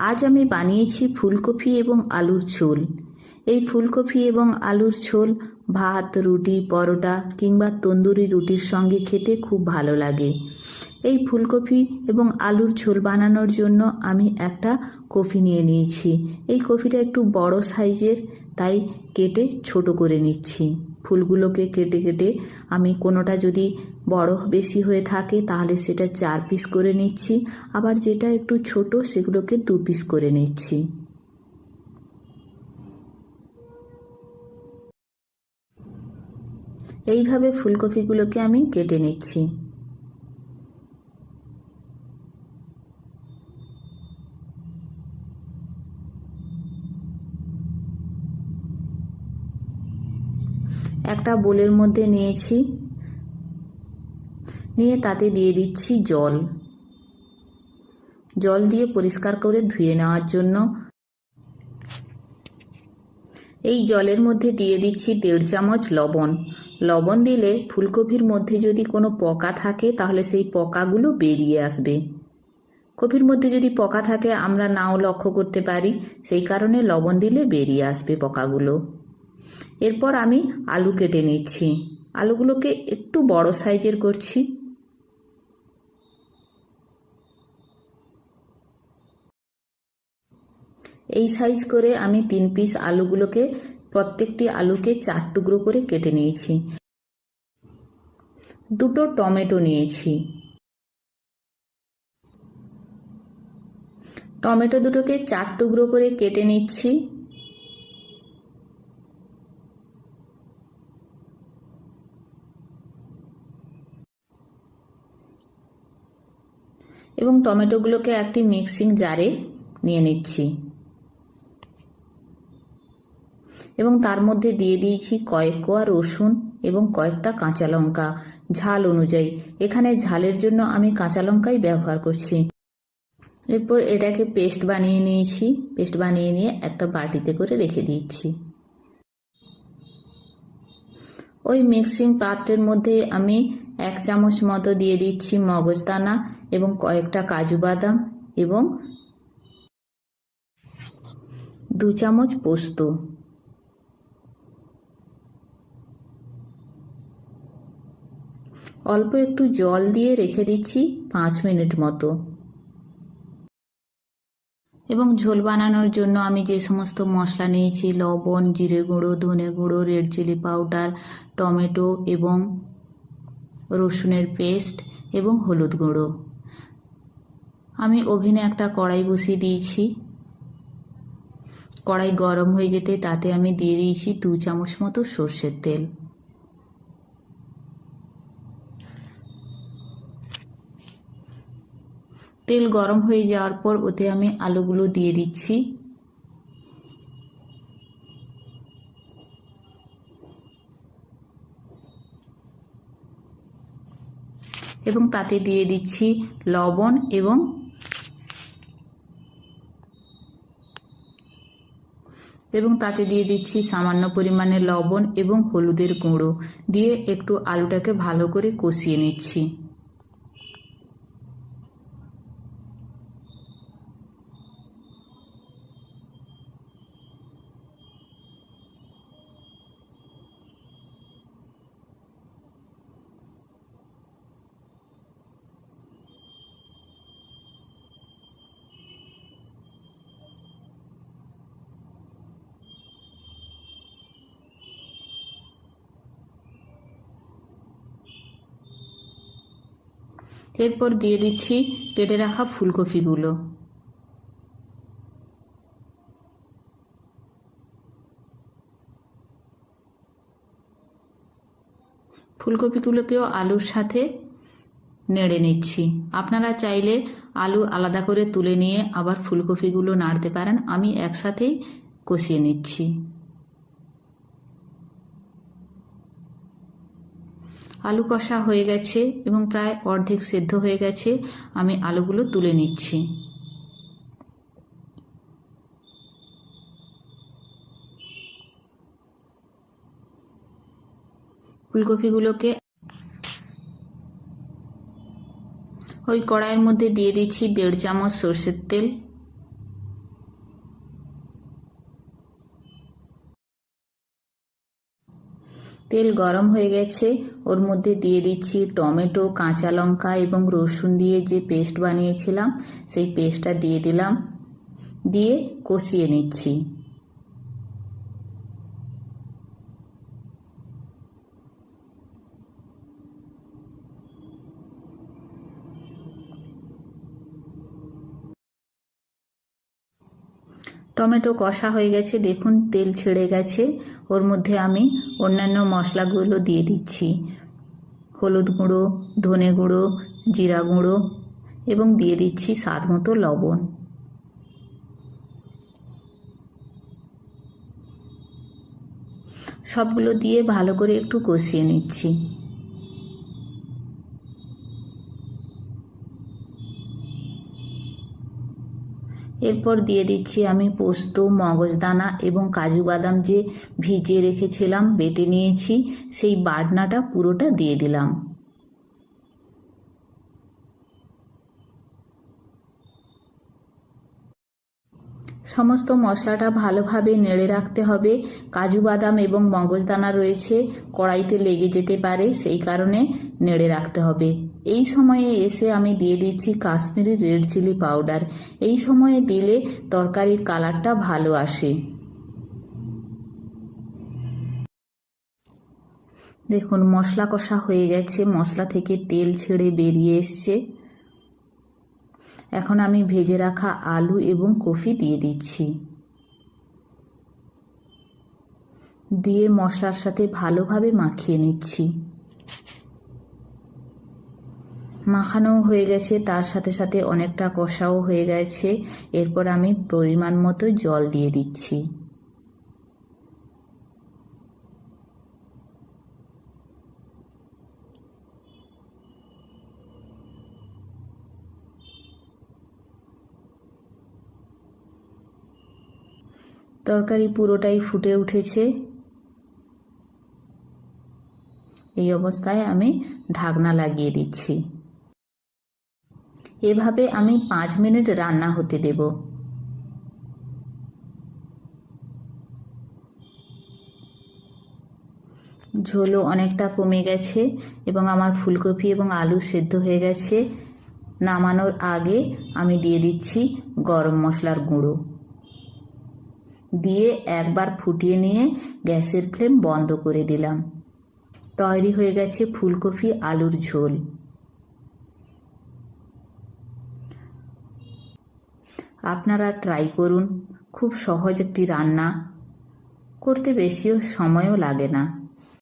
আজ আমি বানিয়েছি ফুলকপি এবং আলুর ঝোল। এই ফুলকপি এবং আলুর ঝোল, ভাত, রুটি, পরোটা কিংবা তন্দুরি রুটির সঙ্গে খেতে খুব ভালো লাগে। এই ফুলকপি এবং আলুর ঝোল বানানোর জন্য আমি একটা কফি নিয়ে নিয়েছি। এই কফিটা একটু বড় সাইজের, তাই কেটে ছোট করে নিচ্ছি। ফুলগুলোকে কেটে কেটে আমি কোনোটা যদি বড় বেশি হয়ে থাকে তাহলে সেটা চার পিস করে নিচ্ছি। আবার যেটা একটু ছোট সেগুলোকে দু পিস করে নিচ্ছি। এইভাবে ফুলকপিগুলোকে আমি কেটে নিচ্ছি। একটা বোলের মধ্যে নিয়েছি। নিয়ে তাতে দিয়ে দিচ্ছি জল। জল দিয়ে পরিষ্কার করে ধুয়ে নেওয়ার জন্য। এই জলের মধ্যে দিয়ে দিচ্ছি দেড় চামচ লবণ। লবণ দিলে ফুলকপির মধ্যে যদি কোনো পোকা থাকে, তাহলে সেই পোকাগুলো বেরিয়ে আসবে। কপির মধ্যে যদি পোকা থাকে, আমরা নাও লক্ষ্য করতে পারি, সেই কারণে লবণ দিলে বেরিয়ে আসবে পোকাগুলো। এরপর আমি আলু কেটে নিচ্ছি। আলুগুলোকে একটু বড় সাইজের করছি। এই সাইজ করে আমি তিন পিস আলুগুলোকে, প্রত্যেকটি আলুকে চার টুকরো করে কেটে নিয়েছি। দুটো টমেটো নিয়েছি। টমেটো দুটোকে চার টুকরো করে কেটে নিচ্ছি। এবং টমেটোগুলোকে একটি মিক্সিং জারে নিয়ে নিচ্ছি। এবং তার মধ্যে দিয়ে দিয়েছি কয়েক কোয়া রসুন এবং কয়েকটা কাঁচা লঙ্কা। ঝাল অনুযায়ী। এখানে ঝালের জন্য আমি কাঁচা লঙ্কাই ব্যবহার করছি। এরপর এটাকে পেস্ট বানিয়ে নিয়েছি। পেস্ট বানিয়ে নিয়ে একটা বাটিতে করে রেখে দিচ্ছি। ওই মিক্সিং পাত্রের মধ্যে আমি এক চামচ মতো দিয়ে দিচ্ছি মগজদানা এবং কয়েকটা কাজু বাদাম এবং দু চামচ পোস্ত। অল্প একটু জল দিয়ে রেখে দিচ্ছি পাঁচ মিনিট মতো। এবং ঝোল বানানোর জন্য আমি যে সমস্ত মশলা নিয়েছি, লবণ, জিরে গুঁড়ো, ধনে গুঁড়ো, রেড চিলি পাউডার, টমেটো এবং রসুনের পেস্ট এবং হলুদ গুঁড়ো। আমি ওভেনে একটা কড়াই বসিয়ে দিয়েছি। কড়াই গরম হয়ে যেতে তাতে আমি দিয়ে দিয়েছি দু চামচ মতো সর্ষের তেল। তেল গরম হয়ে যাওয়ার পর ওতে আমি আলুগুলো দিয়ে দিচ্ছি। এবং তাতে দিয়ে দিচ্ছি লবণ এবং এবং তাতে দিয়ে দিচ্ছি সামান্য পরিমাণে লবণ এবং হলুদের গুঁড়ো। দিয়ে একটু আলুটাকে ভালো করে কষিয়ে নিচ্ছি। এরপর দিয়ে দিচ্ছি কেটে রাখা ফুলকপিগুলো। ফুলকপিগুলোকেও আলুর সাথে নেড়ে নিচ্ছি। আপনারা চাইলে আলু আলাদা করে তুলে নিয়ে আবার ফুলকপিগুলো নাড়তে পারেন। আমি একসাথেই কষিয়ে নিচ্ছি। আলু কষা হয়ে গেছে এবং প্রায় অর্ধেক সেদ্ধ হয়ে গেছে। আমি আলুগুলো তুলে নিচ্ছি। ফুলকপিগুলোকে ওই কড়াইয়ের মধ্যে দিয়ে দিচ্ছি দেড় চামচ সর্ষের তেল। তেল গরম হয়ে গেছে। ওর মধ্যে দিয়ে দিচ্ছি টমেটো, কাঁচা লঙ্কা এবং রসুন দিয়ে যে পেস্ট বানিয়েছিলাম, সেই পেস্টটা দিয়ে দিলাম। দিয়ে কষিয়ে নিচ্ছি। টমেটো কষা হয়ে গেছে, দেখুন তেল ছেড়ে গেছে। ওর মধ্যে আমি অন্যান্য মশলাগুলো দিয়ে দিচ্ছি। হলুদ গুঁড়ো, ধনে গুঁড়ো, জিরা গুঁড়ো এবং দিয়ে দিচ্ছি স্বাদ মতো লবণ। সবগুলো দিয়ে ভালো করে একটু কষিয়ে নিচ্ছি। এরপর দিয়ে দিচ্ছি আমি পোস্ত, মগজদানা এবং কাজু বাদাম যে ভিজিয়ে রেখেছিলাম, বেটে নিয়েছি, সেই বাটনাটা পুরোটা দিয়ে দিলাম। সমস্ত মশলাটা ভালোভাবে নেড়ে রাখতে হবে। কাজু বাদাম এবং মগজদানা রয়েছে, কড়াইতে লেগে যেতে পারে, সেই কারণে নেড়ে রাখতে হবে। এই সময়ে এসে আমি দিয়ে দিচ্ছি কাশ্মীরি রেড চিলি পাউডার। এই সময়ে দিলে তরকারির কালারটা ভালো আসে। দেখুন, মশলা কষা হয়ে গেছে, মশলা থেকে তেল ছেড়ে বেরিয়ে এসছে। এখন আমি ভেজে রাখা আলু এবং কফি দিয়ে দিচ্ছি। দিয়ে মশলার সাথে ভালোভাবে মাখিয়ে নিচ্ছি। মাখানো হয়ে গেছে, তার সাথে সাথে অনেকটা কষাও হয়ে গেছে। এরপর আমি পরিমাণ মতো জল দিয়ে দিচ্ছি। তরকারি পুরোটাই ফুটে উঠেছে। এই অবস্থায় আমি ঢাকনা লাগিয়ে দিচ্ছি। এভাবে আমি পাঁচ মিনিট রান্না হতে দেব। ঝোলও অনেকটা কমে গেছে এবং আমার ফুলকপি এবং আলু সেদ্ধ হয়ে গেছে। নামানোর আগে আমি দিয়ে দিচ্ছি গরম মশলার গুঁড়ো। দিয়ে একবার ফুটিয়ে নিয়ে গ্যাসের ফ্লেম বন্ধ করে দিলাম। তৈরি হয়ে গেছে ফুলকপি আলুর ঝোল। আপনারা ট্রাই করুন। খুব সহজ একটি রান্না। করতে বেশিও সময়ও লাগে না।